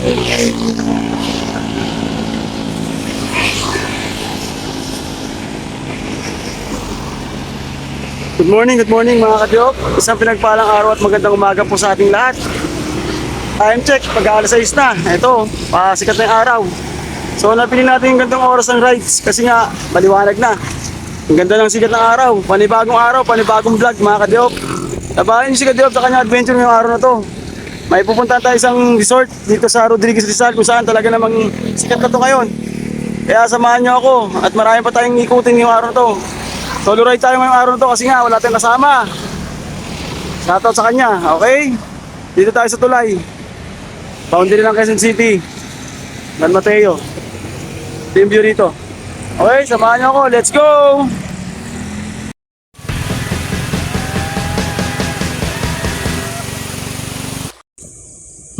Good morning, good morning mga kadyok. Isang pinagpalang araw at magandang umaga po sa ating lahat. Time check, pag alas 6 na. Ito, pasikat na yung araw. So napili natin yung gandang oras ng rides kasi nga maliwanag na. Ang ganda ng sikat ng araw. Panibagong araw, panibagong vlog mga kadyok. Tabahin niyo si Kadyok sa kanyang adventure ngayong araw na to. May pupunta tayo isang resort dito sa Rodriguez Rizal kung saan talaga namang sikat na to ngayon. Kaya samahan niyo ako at marami pa tayong ikutin ngayong araw to. Solo ride tayo ngayong araw to kasi nga wala tayong kasama. Shoutout sa kanya, okay? Dito tayo sa tulay. Boundary ng Quezon City. San Mateo. Team view rito. Okay, samahan niyo ako. Let's go!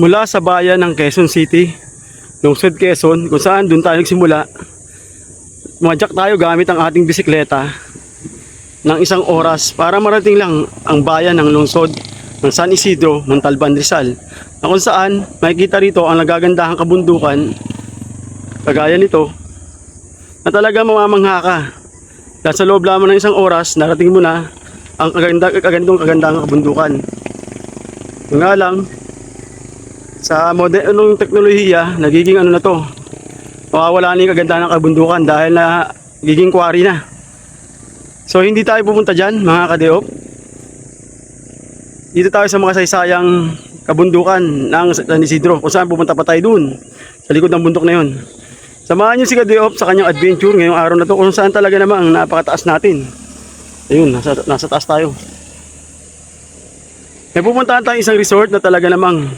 Mula sa bayan ng Quezon City, lungsod Quezon, kung saan doon tayo nagsimula, Madyak tayo gamit ang ating bisikleta ng isang oras para marating lang ang bayan ng lungsod ng San Isidro, Montalban, Rizal na kung saan makikita rito ang nagagandahang kabundukan kagaya nito na talaga mamamangha ka. Dahil sa loob lamang ng isang oras narating mo na ang kaganda, kagandong kagandahang kabundukan. Nga lang sa modernong teknolohiya nagiging ano na to mawawala na yung kagandahan ng kabundukan dahil na giging quarry na. So hindi tayo pupunta dyan mga kadeop. Dito tayo sa mga saysayang kabundukan ng San Isidro kung saan pupunta pa tayo dun sa likod ng bundok na yun. Samahan niyo si Kadeop sa kanyang adventure ngayong araw na to kung saan talaga namang napakataas natin. Ayun, nasa, nasa taas tayo. May pupuntahan tayo isang resort na talaga namang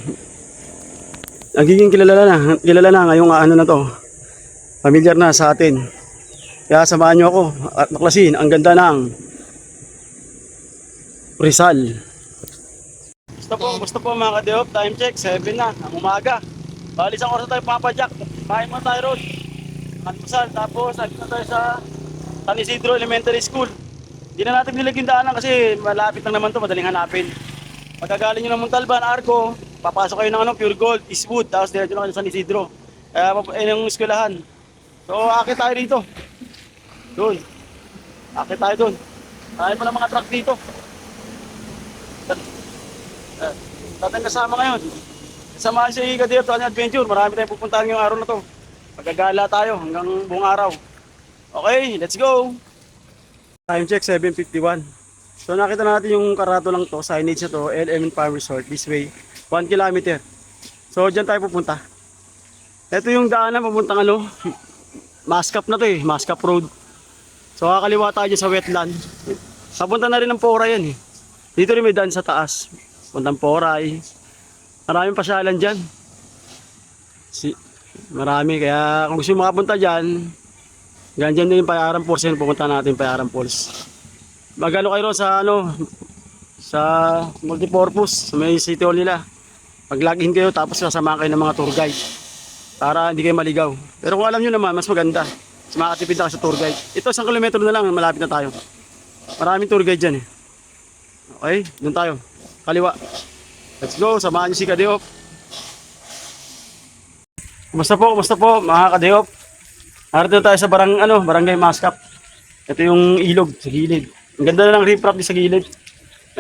nagiging kilala na, kilala na ngayong ano na to familiar na sa atin. Kaya samahan nyo ako at maklasin ang ganda ng Rizal. Gusto po, gusto po mga kadeop, time check, 7 na, ang umaga. Bali isang oras tayo papadyak, kain mo tayo road. Antusal, tapos nagpunta na tayo sa San Isidro Elementary School. Hindi na natin nilagyan daanan kasi malapit lang naman to, madaling hanapin. Pagkagaling nyo ng Montalban, Arco, papasok kayo ng ano, Pure Gold, Eastwood, tapos diretso na kayo sa San Isidro. Kaya eh, yung eskwelahan. So, akit tayo dito. Doon. Akit tayo doon. Tayo pa ng mga truck dito. Eh, Tatang kasama ngayon. Samahan si Ika dito sa adventure. Marami tayong pupuntahan ngayong araw na to. Magagala tayo hanggang buong araw. Okay, let's go! Time check 7.51. So nakita natin yung karato lang to, signage na to, LM Farm Resort, this way, 1 kilometer. So dyan tayo pupunta. Ito yung daanan papuntang ano, Maskap na to eh, Maskap Road. So kakaliwa tayo sa wetland. Papunta na rin ng Pora yan eh. Dito rin may daan sa taas. Puntang Poray. Maraming pasyalan dyan. Si, marami, kaya kung gusto mo makapunta dyan, Ganyan din yung Payaran Falls yun, pupunta natin Payaran Falls. Magano kayo sa ano, sa multipurpose, may city hall nila. Pag-login kayo tapos sasamahan kayo ng mga tour guide para hindi kayo maligaw. Pero kung alam nyo naman, mas maganda. Mas makatipid na sa tour guide. Ito, isang kilometro na lang, malapit na tayo. Maraming tour guide dyan eh. Okay, doon tayo. Kaliwa. Let's go, samahan nyo si Kadeop. Kumusta po, kumusta po mga Kadeop? Narito tayo sa barang, ano, barangay Maskap. Ito yung ilog sa gilid. Ang ganda na ng riprap sa gilid.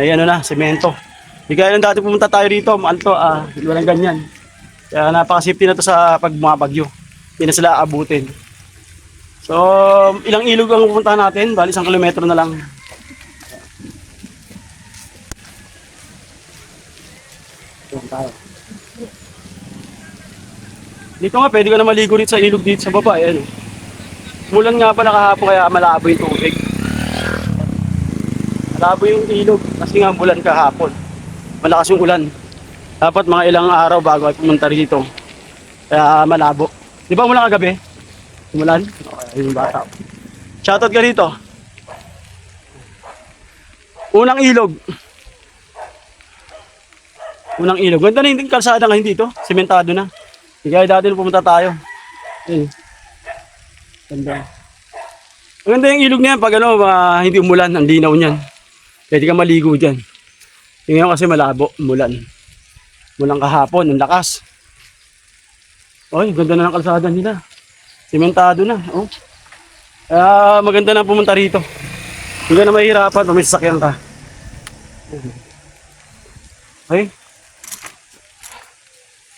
May ano na, semento. Hindi kaya dati pumunta tayo rito, ano to, ah, walang ganyan. Kaya napaka-safety na to sa pag bumabagyo. Hindi na sila abutin. So, ilang ilog ang pupuntahan natin? Bali, isang kilometro na lang. Doon tayo. Dito nga, pwede ka na maligo rito sa ilog dito sa baba. Ayan. Mulan nga pa nakahapon kaya malabo yung tubig. Malabo yung ilog kasi nga bulan kahapon. Malakas yung ulan. Dapat mga ilang araw bago ay pumunta rito. Kaya malabo. Di ba umulan kagabi? Umulan? Okay, yung bata. Shoutout ka rito. Unang ilog. Unang ilog. Ganda na yung kalsada ngayon dito. Sementado na. Kaya dati nung pumunta tayo. Ayun. Ganda. Maganda yung ilog niyan pag ano, ah, hindi umulan, ang linaw niyan. Pwede ka maligo dyan. Yung kasi malabo, umulan. Mulang kahapon, ang lakas. Oy, ganda na ng kalsada nila. Simentado na, oh. Kaya maganda na pumunta rito. Hindi na mahihirapan pag may sasakyan ka. Okay.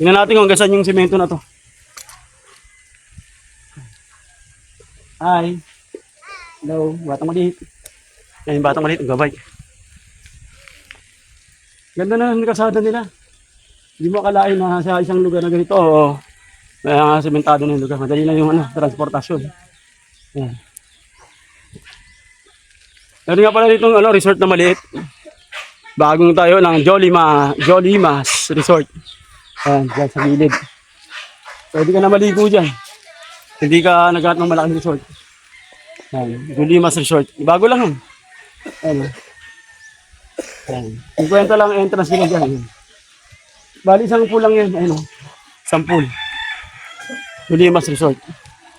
Tingnan natin kung saan yung semento na to. Hi. Hello, batang maliit. Yan yung batang maliit, nagbabike. Ganda na ng kalsada nila. Hindi mo akalain na sa isang lugar na ganito, oh, may uh, sementado na yung lugar. Madali lang yung ano, transportasyon. Yan. Meron nga pala dito ano, resort na maliit. Bagong tayo ng Jolima, Jolimas Resort. Yan, dyan sa gilid. Pwede ka na maligo dyan. Hindi ka naghahanap ng malaking resort. Yan, Jolimas Resort. Bago lang yun. Yan. Yan. Yung kwenta lang entrance nila dyan. Yan. Bali, isang pool lang yan. Ayun o. Isang pool. Jolimas Resort.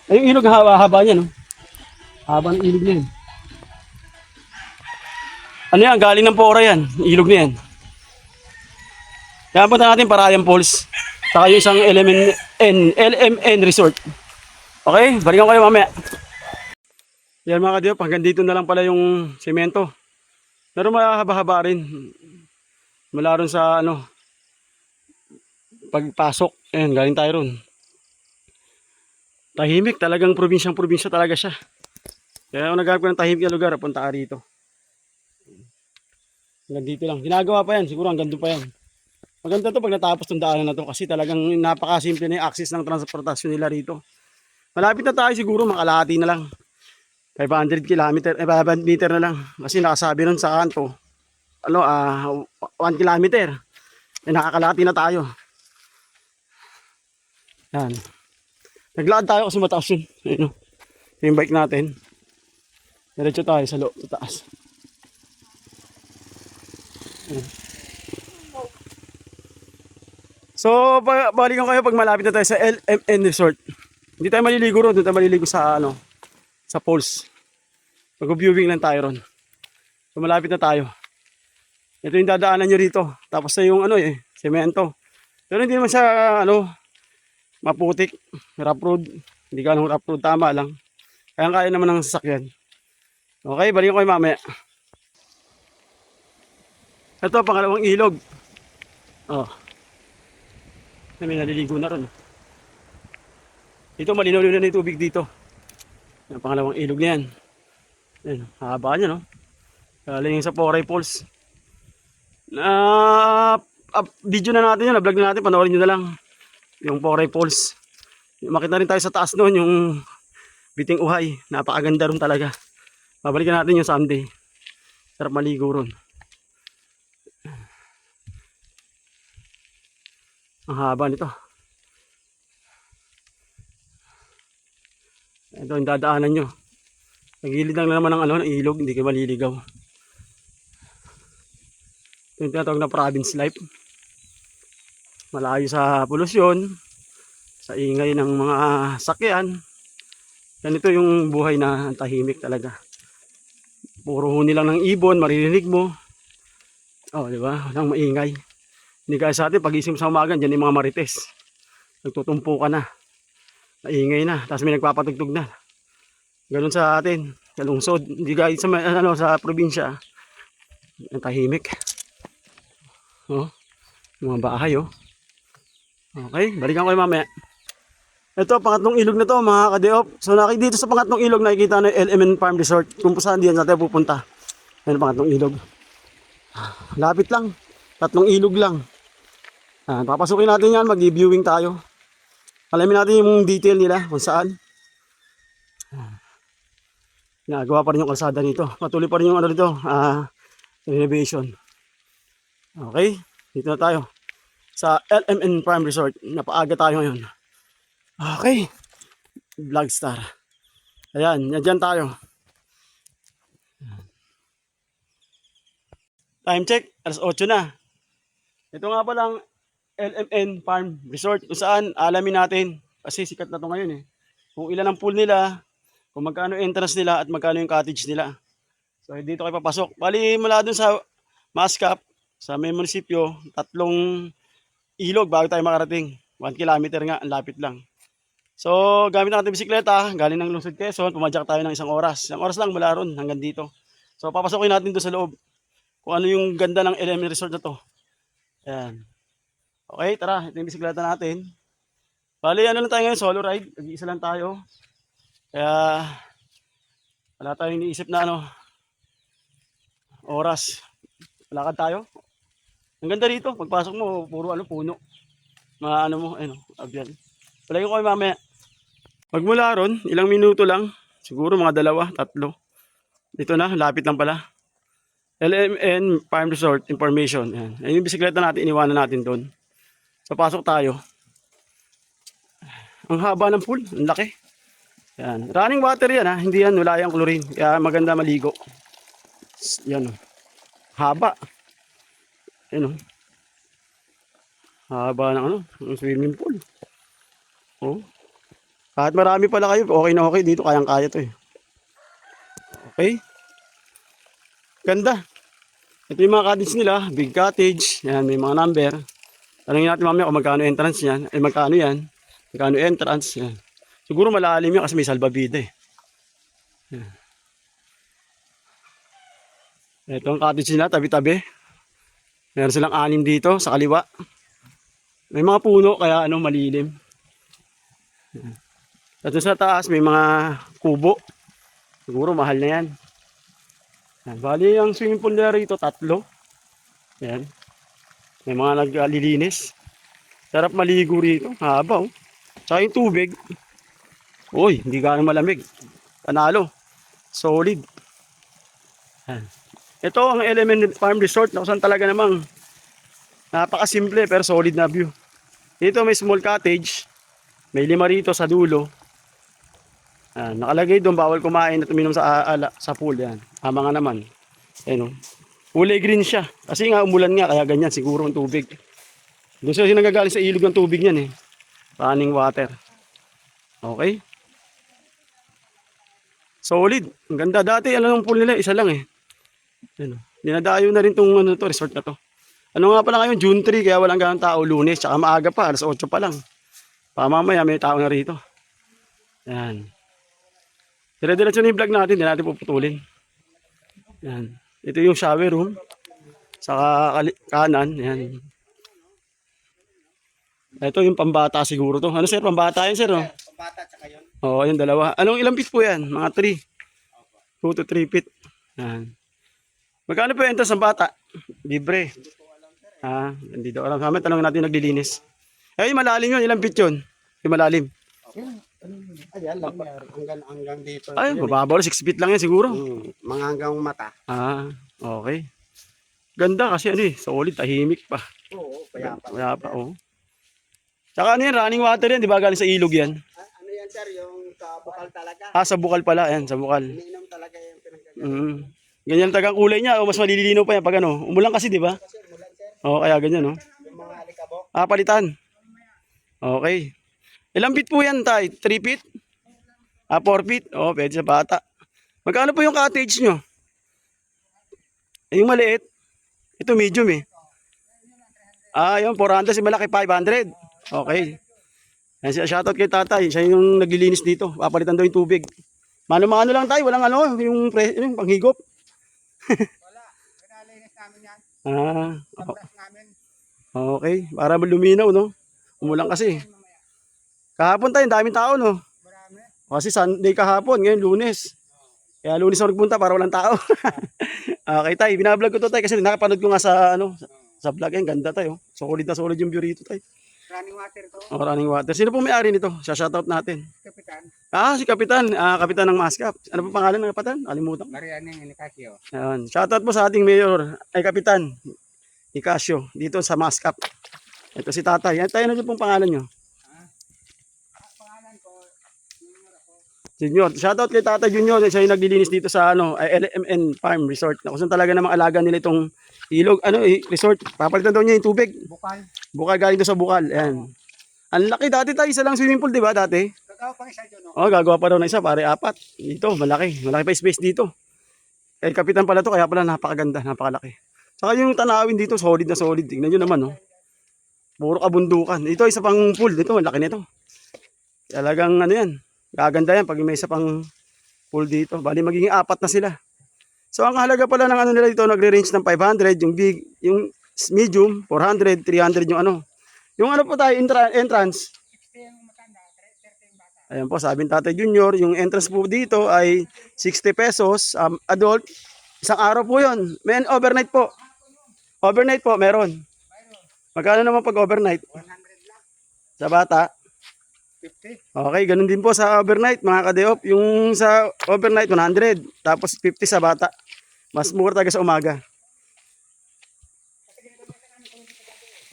Ay, yung ilog haba-haba niya, no? Haba ng ilog niya. Ano yan? Galing ng Pora yan. Ilog na yan. Kaya punta natin Parayan Falls. Saka yung isang LMN, N, LMN Resort. Okay? Balikan ko kayo mamaya. Yan mga kadiop, hanggang dito na lang pala yung semento. Pero mahaba-haba rin. Mula ron sa ano, pagpasok. Ayan, galing tayo ron. Tahimik, talagang probinsyang probinsya talaga siya. Kaya kung nagagawin ng tahimik na lugar, punta ka rito. Hanggang dito lang. Ginagawa pa yan, siguro hanggang doon pa yan. Maganda to pag natapos tong daanan na to kasi talagang napakasimple na yung access ng transportasyon nila rito. Malapit na tayo siguro, makalahati na lang. 500 kilometer, eh 500 meter na lang. Kasi nakasabi nun sa kanto, ano, ah 1 kilometer. Eh nakakalahati na tayo. Yan. Naglakad tayo kasi mataas yun. Ayun, yung bike natin. Diretso tayo sa loob, sa taas. So, ba- balikan kayo pag malapit na tayo sa LMN Resort. Hindi tayo maliligo ron, doon tayo maliligo sa ano, sa falls. Mag-viewing lang tayo ron. So, malapit na tayo. Ito yung dadaanan nyo rito. Tapos na yung ano eh, semento. Pero hindi naman siya ano, maputik. Rough road. Hindi ka ng rough road, tama lang. Kaya kaya naman ng sasakyan. Okay, balikan ko kayo mamaya. Ito, pangalawang ilog. Oh. May naliligo na ron. Dito, malinaw-linaw na yung tubig dito. Yung pangalawang ilog na yan. Ayan, haba niya, no? Galing sa Poray Falls. Na, up, video na natin yun, na-vlog na natin, panoorin nyo na lang. Yung Poray Falls. Makita rin tayo sa taas noon, yung Biting Uhay. Napakaganda ron talaga. Babalikan natin yung someday. Sarap maligo ron. Ang haba nito. Ito yung dadaanan nyo. Nagilid lang naman ng ano, ng ilog, hindi kayo maliligaw. Ito yung tinatawag na province life. Malayo sa polusyon, sa ingay ng mga sakyan. Ganito yung buhay na tahimik talaga. Puro huni lang ng ibon, maririnig mo. Oh, di ba? Walang maingay. Hindi kaya sa atin, pagising sa umaga, dyan yung mga marites. Nagtutumpo ka na. Naingay na. Tapos may nagpapatugtog na. Ganun sa atin. Sa lungsod. Hindi kaya sa, ano, sa probinsya. Ang tahimik. Oh, mga bahay, oh. Okay, balikan ko kayo mamaya. Ito, pangatlong ilog na to, mga kadeop. So, dito sa pangatlong ilog, nakikita na yung LMN Farm Resort. Kung saan diyan natin pupunta. Yan ang pangatlong ilog. Lapit lang. Tatlong ilog lang. Ah, papasukin natin yan, mag-viewing tayo. Alamin natin yung detail nila kung saan. Nagawa pa rin yung kalsada nito. Patuloy pa rin yung ano dito, ah, renovation. Okay, dito na tayo. Sa LMN Prime Resort. Napaaga tayo ngayon. Okay. Vlogstar. Ayan, yan dyan tayo. Time check, alas 8 na. Ito nga palang LMN Farm Resort kung saan alamin natin kasi sikat na to ngayon eh. Kung ilan ang pool nila, kung magkano entrance nila at magkano yung cottage nila. So dito kayo papasok. Bali mula dun sa Mascap, sa may munisipyo, tatlong ilog bago tayo makarating. 1 kilometer nga, ang lapit lang. So, gamit natin bisikleta, galing ng Lungsod Quezon, pumadyak tayo ng isang oras. Isang oras lang mula ron hanggang dito. So, papasokin natin doon sa loob kung ano yung ganda ng LM Resort na to. Ayan. Okay, tara, ito yung bisikleta natin. Bali, ano lang tayo ngayon, solo ride. Nag-iisa lang tayo. Kaya, wala tayong iniisip na ano, oras. Lakad tayo. Ang ganda rito, pagpasok mo, puro ano, puno. Mga ano mo, ano, abyan. Palagi ko kayo mamaya. Magmula ron, ilang minuto lang. Siguro mga dalawa, tatlo. Dito na, lapit lang pala. LMN Farm Resort Information. Ayan. Ayan yung bisikleta natin, iniwanan natin doon. So, pasok tayo. Ang haba ng pool, ang laki. Yan. Running water yan ha, hindi yan, wala yung chlorine. Kaya maganda maligo. Yan o. Haba. Yan o. Haba ng ano, ng swimming pool. Oh. Kahit marami pala kayo, okay na okay dito, kayang-kaya to eh. Okay. Ganda. Ito yung mga cottage nila, big cottage. Yan, may mga number. Tanungin natin mamaya kung magkano entrance yan. Eh, magkano yan. Magkano entrance. Yan. Siguro malalim yan kasi may salbabida eh. Yan. Ito ang cottage nila, tabi-tabi. Meron silang anim dito sa kaliwa. May mga puno kaya ano malilim. At sa taas may mga kubo. Siguro mahal na yan. Yan. Bali ang swimming pool nila rito tatlo. Yan. May mga naglilinis. Sarap maligo rito. Haba oh. Tsaka yung tubig. Uy, hindi gaano malamig. Panalo. Solid. Yan. Ito ang Element Farm Resort na kusan talaga namang napakasimple pero solid na view. Dito may small cottage. May lima rito sa dulo. Ah, nakalagay doon bawal kumain at uminom sa ala, sa pool yan. Tama nga naman. Ayun oh. Kulay green siya. Kasi nga umulan nga kaya ganyan siguro ang tubig. Doon sila nagagaling sa ilog ng tubig niyan eh. Running water. Okay. Solid. Ang ganda dati ano ng pool nila isa lang eh. Ayun oh. Dinadayo na rin tong ano to resort na to. Ano nga pala ngayon June 3 kaya walang ganang tao lunes tsaka maaga pa alas 8 pa lang. Pamamaya may tao na rito. Yan. Dire-diretso na yung vlog natin, hindi natin puputulin. Yan. Ito yung shower room. Sa kanan, yan. Ito yung pambata siguro to. Ano sir, pambata yan sir, oh? Pambata tsaka yun. Oo, yung dalawa. Anong ilang feet po yan? Mga 3. 2 to 3 feet. Yan. Magkano po yung entrance ng bata? Libre. Ah, hindi daw alam. Kami, tanong natin yung naglilinis. Eh, yung malalim yun. Ilang feet yun? Yung malalim. Ayan lang, hanggang, hanggang dito. Ay, Yun, mababaw. 6 feet lang yan siguro. Hmm, mga hanggang mata. Ah, okay. Ganda kasi ano eh, solid, tahimik pa. Oo, kaya pa. Wala pa, oh. Tsaka ano yan, running water yan, di ba galing sa ilog yan? Ah, ano yan sir, yung sa bukal talaga. Ah, sa bukal pala, yan, sa bukal. Iniinom talaga yung pinagkagat. Mm. Ganyan tagang kulay niya, o mas malilinaw pa yan pag ano. Umulan kasi, di ba? Kasi mulan sir, Oo, kaya ganyan, oh. yung mga alikabok. Ah, palitan. Okay. Ilang feet po yan, tay? 3 feet? Ah, 4 feet? Oo, pwede sa bata. Magkano po yung cottage nyo? Eh, yung maliit. Ito medium eh. Ah, yung 400, si malaki 500. Okay. Yan siya, shoutout kay tatay. Siya yung naglilinis dito. Papalitan daw yung tubig. Mano-mano lang tayo, walang ano, yung, pre, yung panghigop. Wala, pinalinis namin yan. Ah, namin. okay. Para luminaw, no? Umulan kasi. Kahapon tayo, daming tao, no? Marami. Kasi Sunday kahapon, ngayon lunes. Kaya lunes ako nagpunta para walang tao. okay tayo, binablog ko to tayo kasi nakapanood ko nga sa ano sa, vlog yan, ganda tayo. Solid na solid yung view rito tayo. Running water to, Oh, running water. Sino po may-ari nito? Siya shoutout natin. kapitan. Ah, si Kapitan, ah, Kapitan ng Mascap. Ano po pangalan ng Kapitan? Kalimutan. Mariana yung Nicasio. Ayan. Shoutout po sa ating mayor, ay Kapitan Icasio, dito sa Mascap. Ito si Tatay. Yan tayo na pong pangalan nyo. Pangalan ko, numero ko. Junior. Shoutout kay Tata Junior. Siya yung naglilinis dito sa ano, LMN Farm Resort. Na kung saan talaga namang alaga nila itong ilog, ano eh, resort. Papalitan daw niya yung tubig. Bukal. Bukal galing doon sa bukal. Ayan. Ang laki dati tayo, isa lang swimming pool, di ba dati? Gagawa pang isa dyan, no? Oh, gagawa pa daw na isa, pare apat. Dito, malaki. Malaki pa space dito. Kay kapitan pala to, kaya pala napakaganda, napakalaki. Saka yung tanawin dito, solid na solid. Tingnan nyo naman, oh. Puro kabundukan. Ito isa pang pool. Dito, laki nito. Talagang ano yan. Gaganda yan pag may isa pang pool dito. Bali magiging apat na sila. So ang halaga pala ng ano nila dito nagre-range ng 500, yung big, yung medium 400, 300 yung ano. Yung ano po tayo entra- entrance. Ayan po, sabi ng Tatay Junior, yung entrance po dito ay 60 pesos, um, adult, isang araw po yun. Men, overnight po. Overnight po, meron. Magkano naman pag overnight? 100 lang. Sa bata? 50. Okay, ganun din po sa overnight, mga kadeop. Yung sa overnight, 100. Tapos 50 sa bata. Mas mura talaga sa umaga.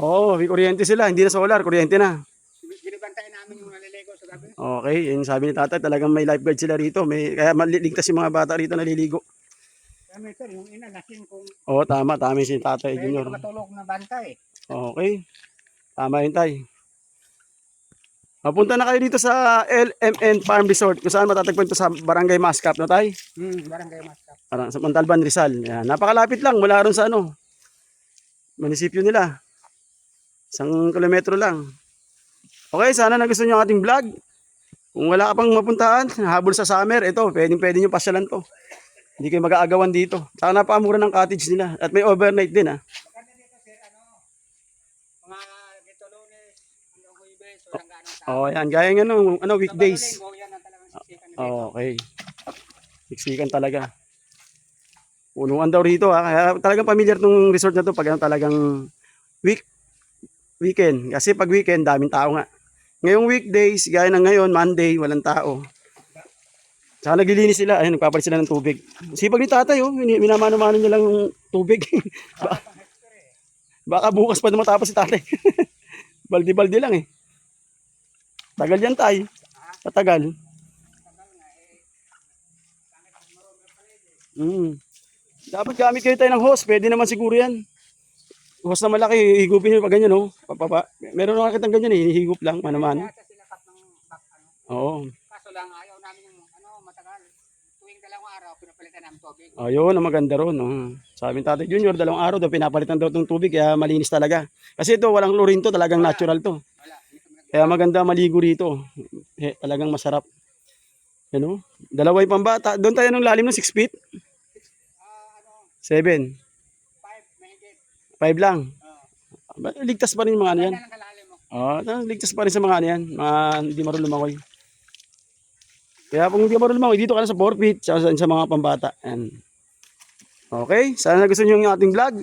Oo, oh, may kuryente sila. Hindi na solar, kuryente na. Binibantayan namin yung naliligo sa gabi. Okay, yun sabi ni tatay, talagang may lifeguard sila rito. May, kaya maliligtas yung mga bata rito naliligo. Kami sir, yung ina lasing kung Oo, tama, tama yung si tatay junior. ka matulog na bantay. Okay, tama yun tay. Mapunta na kayo dito sa LMN Farm Resort kung saan matatagpuan ito sa Barangay Mascap, no tay? Hmm, barangay maskap. Parang sa Montalban, Rizal. Yan. Napakalapit lang mula ron sa ano, munisipyo nila. Isang kilometro lang. Okay, sana nagustuhan nyo ang ating vlog. Kung wala ka pang mapuntahan, habol sa summer, ito, pwedeng pwede nyo pasyalan to. Hindi kayo mag-aagawan dito. Saka napakamura ng cottage nila. At may overnight din, ha. Maganda dito sir, ano, mga dito lunes, hanggang huwebes, walang ganong tao. Oh, yan. Gaya ng ano, ano, weekdays. Nila. Oh, okay. Siksikan talaga. Punuan daw rito ha. Kaya talagang familiar tong resort na to pag ano, talagang week weekend. Kasi pag weekend, daming tao nga. Ngayong weekdays, gaya ng ngayon, Monday, walang tao. Saka naglilinis sila, ayun, nagpapalit sila ng tubig. Sipag ni tatay, oh, Min- minamano-mano niya lang yung tubig. Ba- Baka bukas pa na matapos si tatay. Baldi-baldi lang eh. Tagal yan tay. Patagal. Mm. Dapat gamit kayo tayo ng hose. Pwede naman siguro yan. Hose na malaki, higupin nyo pa ganyan, no? Papapa. Meron na kitang ganyan eh, hihigup lang, manaman. Ano. Oo. Kaso lang, ayaw namin yung, ano, matagal. Tuwing dalawang araw, pinapalitan namin tubig. Ayun, ang maganda ron. Oh. Sabi ng Tatay Junior, dalawang araw daw pinapalitan daw itong tubig, kaya malinis talaga. Kasi ito, walang chlorine to, talagang natural to. Wala, hindi kami nag- Kaya maganda maligo rito. Eh, talagang masarap. Ano? Dalawa yung pambata. Doon tayo ng lalim ng 6 feet. Ah, ano, 7. five, mahigit. 5 lang. Ligtas pa rin yung mga ano yan. Oh, ligtas pa rin sa mga ano yan. Mga hindi marunong lumangoy. Kaya kung hindi marunong lumangoy, dito ka na sa 4 feet, sa, sa mga pambata. Yan. Okay, sana nagustuhan nyo yung ating vlog.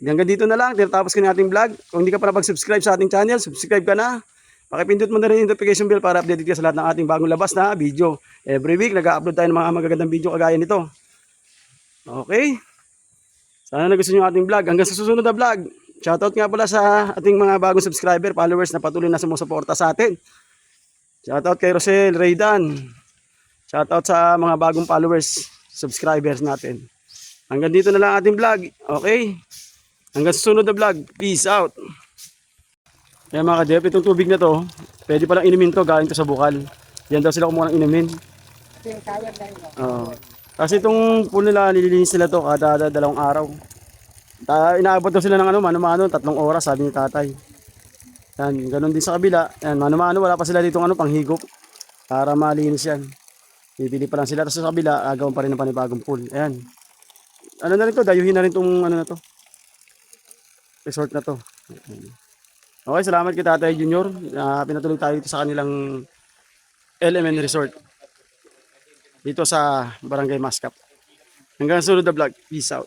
Hanggang dito na lang, tinatapos ko na ating vlog. Kung hindi ka pa napag-subscribe sa ating channel, subscribe ka na. Pakipindot mo na rin yung notification bell para updated ka sa lahat ng ating bagong labas na video. Every week, nag-upload tayo ng mga magagandang video kagaya nito. Okay? Sana nagustuhan yung ating vlog. Hanggang sa susunod na vlog. Shoutout nga pala sa ating mga bagong subscriber, followers na patuloy na sumusuporta sa atin. Shoutout kay Rosel Raydan. Shoutout sa mga bagong followers, subscribers natin. Hanggang dito na lang ating vlog. Okay? Hanggang sa susunod na vlog. Peace out. Kaya mga kadep, itong tubig na to, pwede palang inumin to, galing to sa bukal. Yan daw sila kumuha ng inumin. Oo. Kasi itong pool nila, nililinis nila to kada dalawang araw. Ta inaabot daw sila ng ano, mano-mano, tatlong oras, sabi ni tatay. Yan, ganun din sa kabila. Yan, mano-mano, wala pa sila dito ano, panghigop. Para malinis yan. Bibili pa lang sila. Tapos sa kabila, agawan pa rin ng panibagong pool. Ayan. Ano na rin to, dayuhin na rin tong ano na to. Resort na to. Okay, salamat kay Tatay Junior. Uh, pinatuloy tayo dito sa kanilang LMN Resort dito sa Barangay Mascap. Hanggang sa sunod na vlog. Peace out.